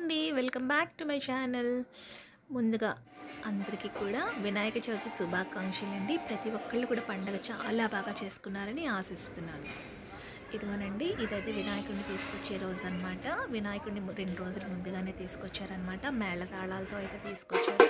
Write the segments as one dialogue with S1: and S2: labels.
S1: అండి. Welcome back to my channel. ముందుగా అందరికీ కూడా వినాయక చవితి శుభాకాంక్షలు అండి. ప్రతి ఒక్కళ్ళు కూడా పండగ చాలా బాగా చేసుకున్నారని ఆశిస్తున్నాను. ఇదిగోనండి ఇదైతే వినాయకుడిని తీసుకొచ్చే రోజు అనమాట వినాయకుడిని రెండు రోజులు ముందుగానే తీసుకొచ్చారనమాట మేళతాళాలతో అయితే తీసుకొచ్చారు.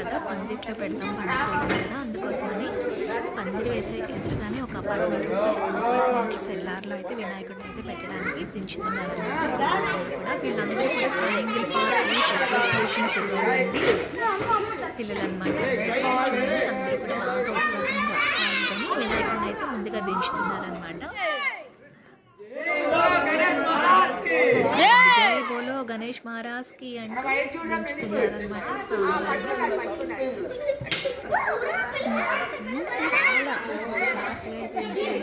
S1: కదా పందిట్లో పెడతాం పందిరి కోసం కదా అందుకోసమని పందిరి వేసే ఎదురుగానే ఒక అపార్ట్మెంట్ ఉంటే అపార్ట్మెంట్ సెల్లార్లో అయితే వినాయకుడిని అయితే పెట్టడానికి దించుతున్నారు కూడా వీళ్ళందరూ కూడా ట్రయాంగిల్ పార్క్ అసోసియేషన్ పిల్లలు అనమాట అందరూ కూడా బాగా ఉత్సాహంగా పాల్గొని వినాయకుడిని అయితే ముందుగా దించుతున్నారనమాట జై బోలో గణేష్ మహారాజ్కి అంటే స్వామివారిని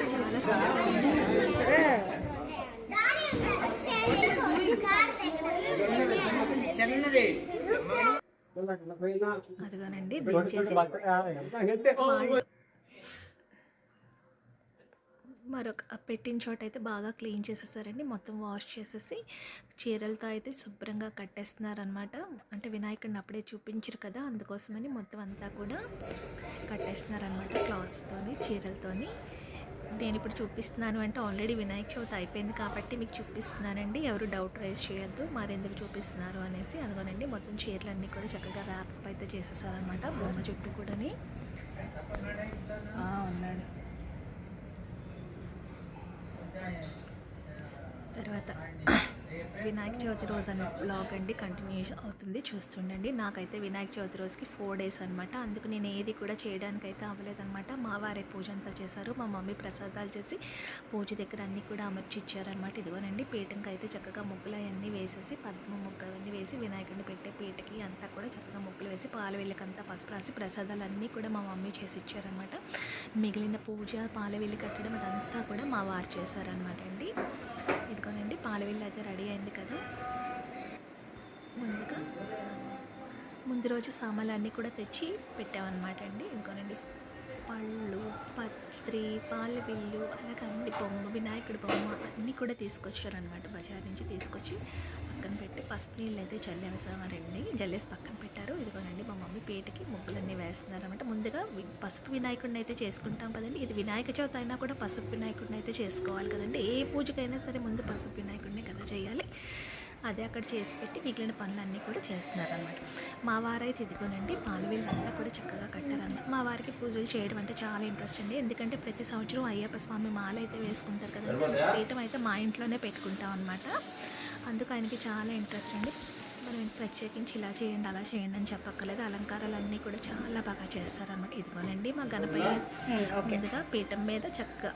S1: చాలా చాలా అదిగోనండి దించేసి మరొక పెట్టిన చోట అయితే బాగా క్లీన్ చేసేసారండి. మొత్తం వాష్ చేసేసి చీరలతో అయితే శుభ్రంగా కట్టేస్తున్నారనమాట అంటే వినాయకుడిని అప్పుడే చూపించరు కదా అందుకోసమని మొత్తం అంతా కూడా కట్టేస్తున్నారనమాట క్లాత్స్తోని చీరలతోని. నేను ఇప్పుడు చూపిస్తున్నాను అంటే ఆల్రెడీ వినాయక చవితి అయిపోయింది కాబట్టి మీకు చూపిస్తున్నానండి. ఎవరు డౌట్ రైజ్ చేయొద్దు మరెందుకు చూపిస్తున్నారు అనేసి. అందుకోనండి మొత్తం చీరలన్నీ కూడా చక్కగా ర్యాప్ అయితే చేసేసారనమాట బొమ్మ చుట్టూ కూడాని.
S2: ఉన్నాడు.
S1: తర్వాత వినాయక చవితి రోజు అని బ్లాగ్ అండి కంటిన్యూ అవుతుంది. చూస్తుండండి. నాకైతే వినాయక చవితి రోజుకి ఫోర్ డేస్ అనమాట అందుకు నేను ఏది కూడా చేయడానికైతే అవ్వలేదనమాట అవ్వలేదన్నమాట. మా వారే పూజ అంతా చేశారు. మా మమ్మీ ప్రసాదాలు చేసి పూజ దగ్గర అన్నీ కూడా అమర్చి ఇచ్చారనమాట ఇదిగోనండి పీఠంకి అయితే చక్కగా ముగ్గులు అవన్నీ వేసేసి పద్మ ముగ్గు అవన్నీ వేసి వినాయకుడిని పెట్టే పీటకి అంతా కూడా చక్కగా ముగ్గులు వేసి పాల పసుపు రాసి ప్రసాదాలు అన్నీ కూడా మా మమ్మీ చేసి ఇచ్చారనమాట మిగిలిన పూజ పాల కట్టడం అదంతా కూడా మా వారు చేశారనమాట అండి. ఇదిగోనండి పాలవిల్లు అయితే రెడీ అయింది కదా. ముందుగా ముందు రోజు సామాన్లు అన్నీ కూడా తెచ్చి పెట్టామన్నమాట అండి. ఇంకోనండి పళ్ళు పత్రి పాలవిల్లు అలాగే అన్ని బొమ్మ వినాయకుడి బొమ్మ అన్నీ కూడా తీసుకొచ్చారనమాట బజార్ నుంచి తీసుకొచ్చి పక్కన పెట్టి పసుపు నీళ్ళు అయితే చల్లేసామారండి జల్లేసి పక్కన పెట్టారు. ఇదిగోనండి బొమ్మ మమ్మీ పేటకి ముగ్గులన్నీ వేస్తున్నారనమాట ముందుగా పసుపు వినాయకుడిని అయితే చేసుకుంటాం కదండి. ఇది వినాయక చవితి అయినా కూడా పసుపు వినాయకుడిని అయితే చేసుకోవాలి కదండి. ఏ పూజకైనా సరే ముందు పసుపు వినాయకుడిని కదా చేయాలి. అదే అక్కడ చేసి పెట్టి మిగిలిన పనులన్నీ కూడా చేస్తున్నారనమాట మా వారైతే ఇదిగోనండి పాలవీళ్ళంతా కూడా చక్కగా కట్టారనమాట మా వారికి పూజలు చేయడం అంటే చాలా ఇంట్రెస్ట్ అండి. ఎందుకంటే ప్రతి సంవత్సరం అయ్యప్ప స్వామి మాల అయితే వేసుకుంటారు కదండి. పీఠం అయితే మా ఇంట్లోనే పెట్టుకుంటాం అనమాట అందుకు ఆయనకి చాలా ఇంట్రెస్ట్ అండి. మనం ప్రత్యేకించి ఇలా చేయండి అలా చేయండి అని చెప్పక్కర్లేదు. అలంకారాలన్నీ కూడా చాలా బాగా చేస్తారనమాట ఇదిగోనండి మా గణపయ్య. ముందుగా పీఠం మీద చక్కగా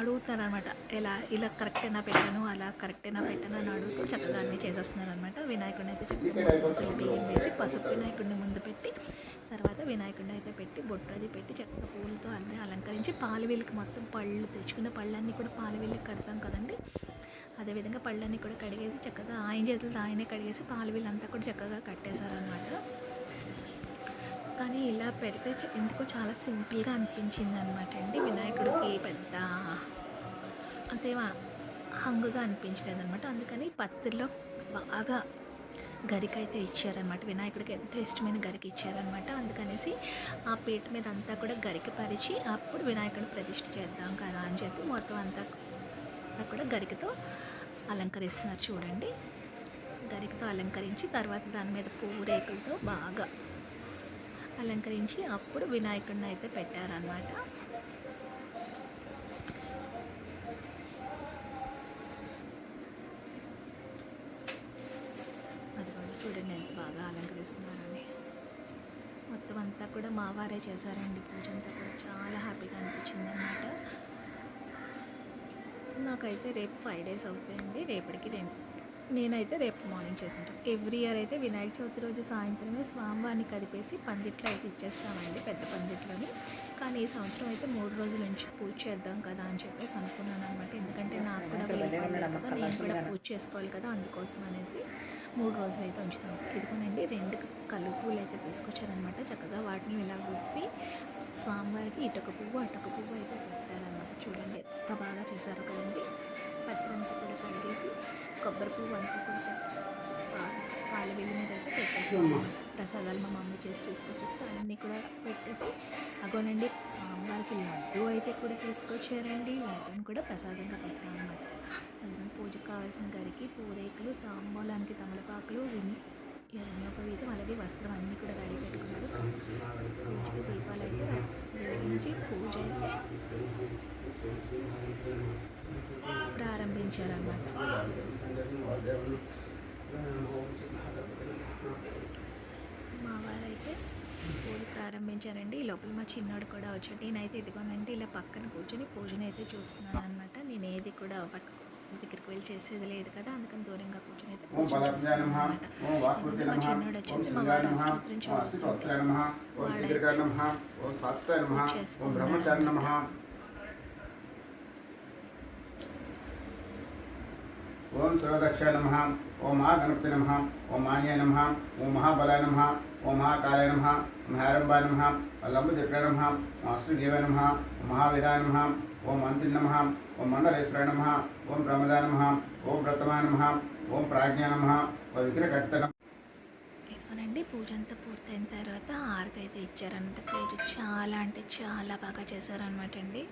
S1: అడుగుతున్నారు అనమాట ఎలా ఇలా కరెక్టేనా పెట్టాను అలా కరెక్టేనా పెట్టాను అని అడుగుతూ చక్కగా అన్నీ చేసేస్తున్నారు అనమాట వినాయకుడిని అయితే చక్కగా బియ్యం వేసి పసుపు వినాయకుడిని ముందు పెట్టి తర్వాత వినాయకుడిని అయితే పెట్టి బొట్టు అది పెట్టి చక్కగా పూలతో అన్నీ అలంకరించి పాలవీళ్ళకి మొత్తం పళ్ళు తెచ్చుకున్న పళ్ళన్నీ కూడా పాలవీళ్ళకి కడతాం కదండి. అదేవిధంగా పళ్ళన్నీ కూడా కడిగేసి చక్కగా ఆయన చేతులతో ఆయనే కడిగేసి పాలు వీళ్ళంతా కూడా చక్కగా కట్టేశారనమాట కానీ ఇలా పెడితే ఎందుకో చాలా సింపుల్గా అనిపించింది అనమాట అండి. వినాయకుడికి పెద్ద అంతేమా హంగుగా అనిపించలేదు అనమాట అందుకని పత్తిలో బాగా గరిక అయితే ఇచ్చారనమాట వినాయకుడికి ఎంతో ఇష్టమైన గరిక ఇచ్చారనమాట అందుకనేసి ఆ పీట మీద అంతా కూడా గరిక పరిచి అప్పుడు వినాయకుడిని ప్రతిష్ఠ చేద్దాం కదా అని చెప్పి మొత్తం అంతా కూడా గరికతో అలంకరిస్తున్నారు చూడండి. గరికతో అలంకరించి తర్వాత దాని మీద పువ్వు రేకులతో బాగా అలంకరించి అప్పుడు వినాయకుడిని అయితే పెట్టారనమాట అదిగోండి చూడండి ఎంత బాగా అలంకరిస్తున్నారని. మొత్తం అంతా కూడా మా వారే చేశారండి. పూజ అంతా కూడా చాలా హ్యాపీగా అనిపించింది అనమాట నాకైతే రేపు ఫైవ్ డేస్ అవుతాయండి. రేపటికి నేను నేనైతే రేపు మార్నింగ్ చేసుకుంటాను. ఎవ్రీ ఇయర్ అయితే వినాయక చవితి రోజు సాయంత్రమే స్వామివారిని కదిపేసి పందిట్లో అయితే ఇచ్చేస్తామండి పెద్ద పందిట్లోని. కానీ ఈ సంవత్సరం అయితే మూడు రోజుల నుంచి పూజ చేద్దాం కదా అని చెప్పేసి అనుకున్నాను అనమాట ఎందుకంటే నాకు కూడా కదా నేను కూడా పూజ చేసుకోవాలి కదా అందుకోసం అనేసి మూడు రోజులు అయితే ఉంచుతాను. ఇదిగోనండి రెండు కలుపు పూలు అయితే తీసుకొచ్చారనమాట చక్కగా వాటిని ఇలా ఉప్పి స్వామివారికి ఇటొక పువ్వు అటొక పువ్వు అయితే పెట్టారనమాట చూడండి ఎంత బాగా చేశారు కడిగేసి కొబ్బరి పువ్వు అంతా కూడా పెట్టి పా- పాల వెల్లి మీద అయితే పెట్టేసి ప్రసాదాలు మా మమ్మీ చేసి తీసుకొచ్చేస్తే అన్నీ కూడా పెట్టేసి అగోనండి స్వామివారికి లడ్డు అయితే కూడా తీసుకొచ్చారండి. లడ్డూని కూడా ప్రసాదంగా పెట్టామన్నమాట. పూజకు కావాల్సిన గరికి పూరేకులు తాంబూలానికి తమలపాకులు విని యజ్ఞోపవీతం అలాగే వస్త్రం అన్నీ కూడా రెడీ పెట్టుకున్నారు. పూజకి దీపాలు అయితే వెలిగించి పూజ అయితే ప్రారంభించారన్నమాట. మా వారైతే పూజ ప్రారంభించారండి. ఈ లోపల మా చిన్నోడు కూడా వచ్చాడు. నేనైతే ఇదిగోనండి ఇలా పక్కన కూర్చొని పూజను అయితే చూస్తున్నాను అనమాట నేను ఏది కూడా పట్టుకో దగ్గరికి వెళ్ళి చేసేది లేదు కదా అందుకని దూరంగా కూర్చొని అయితే మా చిన్నోడు వచ్చేసి మా వారు ఆసుపత్రిని
S2: ఓం అస్థి ఓం శిఖరికాయ నమ ఓం శాస్త్రాయ నమః ఓం ఓం సురదక్షాయ నమః ఓం మహాగణపతి నమ ఓం మాన్యాయ నమ ఓం మహాబలాయ నమ ఓం మహాకాలాయ నమ ఓం హేరంబాయ నమః ఓం లంబచక్రాయ నమః ఓం మహావీరాయ నమ ఓం మంత్రి నమ ఓం మండలేశ్వర నమ ఓం ప్రమదాయ నమ ఓం ప్రథమాయ నమ ఓం ప్రాజ్ఞాయ నమః ఓం విగ్రహకర్త
S1: ఇదిగోనండి పూజ అంతా పూర్తయిన తర్వాత హారతి అయితే ఇచ్చారనమాట పూజ చాలా అంటే చాలా బాగా చేశారనమాట అండి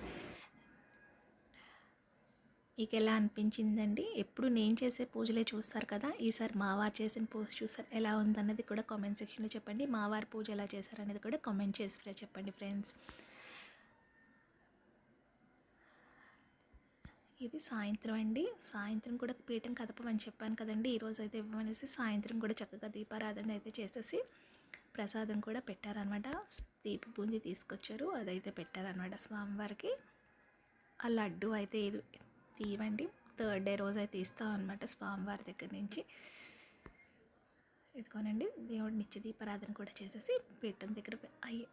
S1: మీకు ఎలా అనిపించిందండి? ఎప్పుడు నేను చేసే పూజలే చూస్తారు కదా? ఈసారి మావారు చేసిన పూజ చూస్తారు ఎలా ఉందన్నది కూడా కామెంట్ సెక్షన్లో చెప్పండి. మావారి పూజ ఎలా చేశారనేది కూడా కామెంట్ చేసి చెప్పండి ఫ్రెండ్స్. ఇది సాయంత్రం అండి. సాయంత్రం కూడా పీఠం కదపమని చెప్పాను కదండి. ఈరోజు అయితే ఇవ్వమనేసి సాయంత్రం కూడా చక్కగా దీపారాధన అయితే చేసేసి ప్రసాదం కూడా పెట్టారనమాట దీప బూంది తీసుకొచ్చారు. అదైతే పెట్టారనమాట స్వామివారికి. ఆ లడ్డు అయితే తీయమండి. థర్డ్ డే రోజు అయితే ఇస్తాం అనమాట స్వామివారి దగ్గర నుంచి. ఇదిగోనండి దేవుడి నిత్య దీపారాధన కూడా చేసేసి పీఠం దగ్గర అయ్యి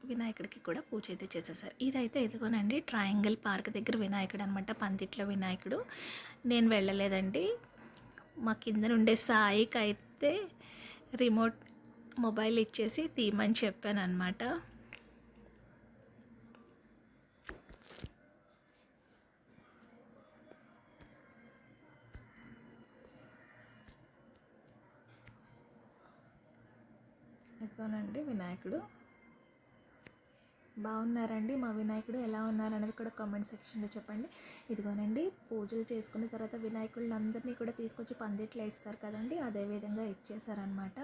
S1: వినాయకుడికి కూడా పూజ అయితే చేసేసారు. ఇదైతే ఇదిగోనండి ట్రయాంగిల్ పార్క్ దగ్గర వినాయకుడు అనమాట పందిట్లో వినాయకుడు. నేను వెళ్ళలేదండి. మా కింద నుండే సాయికి అయితే రిమోట్ మొబైల్ ఇచ్చేసి తీయమని చెప్పాను అనమాట ఇదిగోనండి వినాయకుడు. బాగున్నారండి? మా వినాయకుడు ఎలా ఉన్నారు అనేది కూడా కామెంట్ సెక్షన్లో చెప్పండి. ఇదిగోనండి పూజలు చేసుకున్న తర్వాత వినాయకుడిని అందరినీ కూడా తీసుకొచ్చి పందిట్లో వేస్తారు కదండి అదే విధంగా ఇచ్చేసారనమాట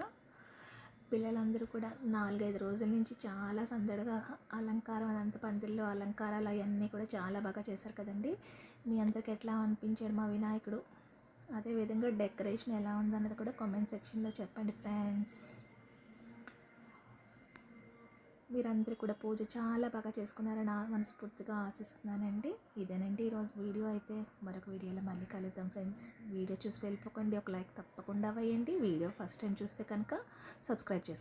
S1: పిల్లలందరూ కూడా నాలుగైదు రోజుల నుంచి చాలా సందడిగా అలంకారం అదంతా పందిల్లో అలంకారాలు అవన్నీ కూడా చాలా బాగా చేశారు కదండి. మీ అందరికి ఎట్లా అనిపించాడు మా వినాయకుడు? అదే విధంగా డెకరేషన్ ఎలా ఉందన్నది కూడా కామెంట్ సెక్షన్లో చెప్పండి ఫ్రెండ్స్. మీరందరూ కూడా పూజ చాలా బాగా చేసుకున్నారని మనస్ఫూర్తిగా ఆశిస్తున్నానండి. ఇదేనండి ఈరోజు వీడియో. అయితే మరొక వీడియోలో మళ్ళీ కలుద్దాం ఫ్రెండ్స్. వీడియో చూసి వెళ్ళిపోకండి. ఒక లైక్ తప్పకుండా వేయండి. వీడియో ఫస్ట్ టైం చూస్తే కనుక సబ్స్క్రైబ్ చేసుకోండి.